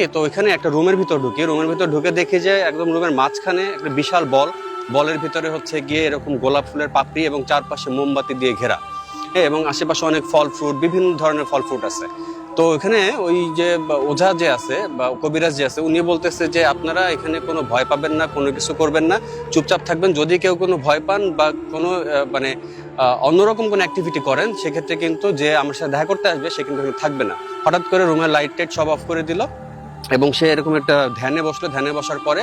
কে তো এখানে একটা রুমের ভিতর ঢুকি। রুমের ভিতর ঢুকে দেখি যে একদম রুমের মাঝখানে একটা বিশাল বল। বলের ভিতরে হচ্ছে গিয়ে এরকম গোলাপ ফুলের পাপড়ি এবং চারপাশে মোমবাতি দিয়ে ঘেরা। হ্যাঁ এবং আশেপাশে অনেক ফল ফ্রুট, বিভিন্ন ধরনের ফল ফ্রুট আছে। তো এখানে ওই যে ওঝা যে আছে বা কবিরাজ যে আছে, উনি বলতেছে যে আপনারা এখানে কোনো ভয় পাবেন না, কোনো কিছু করবেন না। চুপচাপ থাকবেন। যদি কেউ কোনো ভয় পান বা কোনো মানে অন্যরকম কোনো অ্যাক্টিভিটি করেন, সেক্ষেত্রে কিন্তু যে আমার সাথে দেখা করতে আসবে, সে কিন্তু থাকবে না। হঠাৎ করে রুমের লাইট টাইট সব অফ করে দিল। এবং সে এরকম একটা ধ্যানে বসল, ধ্যানে বসার পরে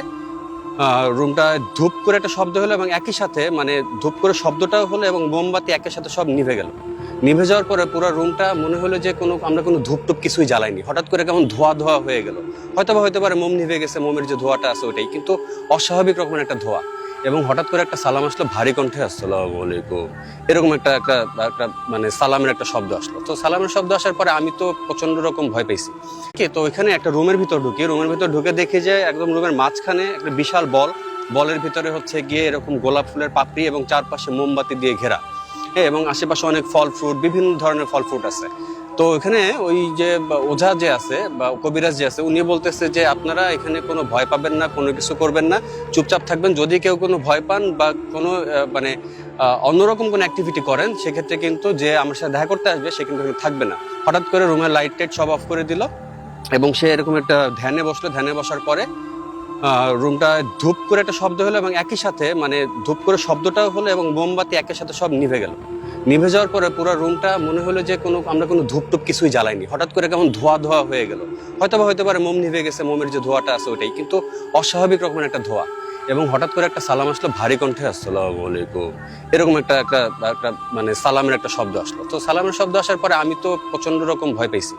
রুমটা ধূপ করে একটা শব্দ হলো এবং একই সাথে মানে ধূপ করে শব্দটাও হলো এবং মোমবাতি একই সাথে সব নিভে গেল। নিভে যাওয়ার পরে পুরো রুমটা মনে হলো যে কোনো, আমরা কোনো ধূপ টুপ কিছুই জ্বালাইনি। হঠাৎ করে কেমন ধোয়া ধোয়া হয়ে গেল। হয়তো বা হতে পারে মোম নিভে গেছে, মোমের যে ধোয়াটা আছে ওটাই কিন্তু অস্বাভাবিক রকমের একটা ধোয়া। এবং হঠাৎ করে একটা সালাম আসলো, ভারী কণ্ঠে, আসসালামু আলাইকুম। এরকম একটা একটা একটা মানে সালামের একটা শব্দ আসলো। তো সালামের শব্দ আসার পরে আমি তো প্রচণ্ড রকম ভয় পেয়েছি। কে? তো এখানে একটা রুমের ভিতর ঢুকি। রুমের ভিতর ঢুকে দেখি যে একদম রুমের মাঝখানে একটা বিশাল বল। বলের ভিতরে হচ্ছে গিয়ে এরকম গোলাপ ফুলের পাপড়ি এবং চারপাশে মোমবাতি দিয়ে ঘেরা। হ্যাঁ এবং আশেপাশে অনেক ফল ফ্রুট, বিভিন্ন ধরনের ফল ফ্রুট আছে। তো এখানে ওই যে ওঝা যে আছে বা কবিরাজ যে আছে উনি বলতেছে যে আপনারা এখানে কোনো ভয় পাবেন না, কোনো কিছু করবেন না। চুপচাপ থাকবেন। যদি কেউ কোনো ভয় পান বা কোনো মানে অন্যরকম কোনো অ্যাক্টিভিটি করেন, সেক্ষেত্রে কিন্তু যে আমার সাথে দেখা করতে আসবে, সে কিন্তু থাকবে না। হঠাৎ করে রুমের লাইট টাইট সব অফ করে দিল এবং সে এরকম একটা ধ্যানে বসল। ধ্যানে বসার পরে রুমটা ধূপ করে একটা শব্দ হলো এবং একই সাথে মানে ধূপ করে শব্দটাও হলো এবং মোমবাতি একই সাথে সব নিভে গেল। নিভে যাওয়ার পরে পুরো রুমটা মনে হলো যে কোনো আমরা কোনো ধূপ টুপ কিছুই জ্বালাইনি। হঠাৎ করে কেমন ধোয়া ধোয়া হয়ে গেল। হয়তো বা হয়তো পারে মোম নিভে গেছে, মোমের যে ধোয়াটা আছে ওটাই, কিন্তু অস্বাভাবিক রকমের একটা ধোয়া। এবং হঠাৎ করে একটা সালাম আসলো, ভারী কণ্ঠে, আসসালামু আলাইকুম। এরকম একটা একটা একটা মানে সালামের একটা শব্দ আসলো। তো সালামের শব্দ আসার পরে আমি তো প্রচণ্ড রকম ভয় পেয়েছি।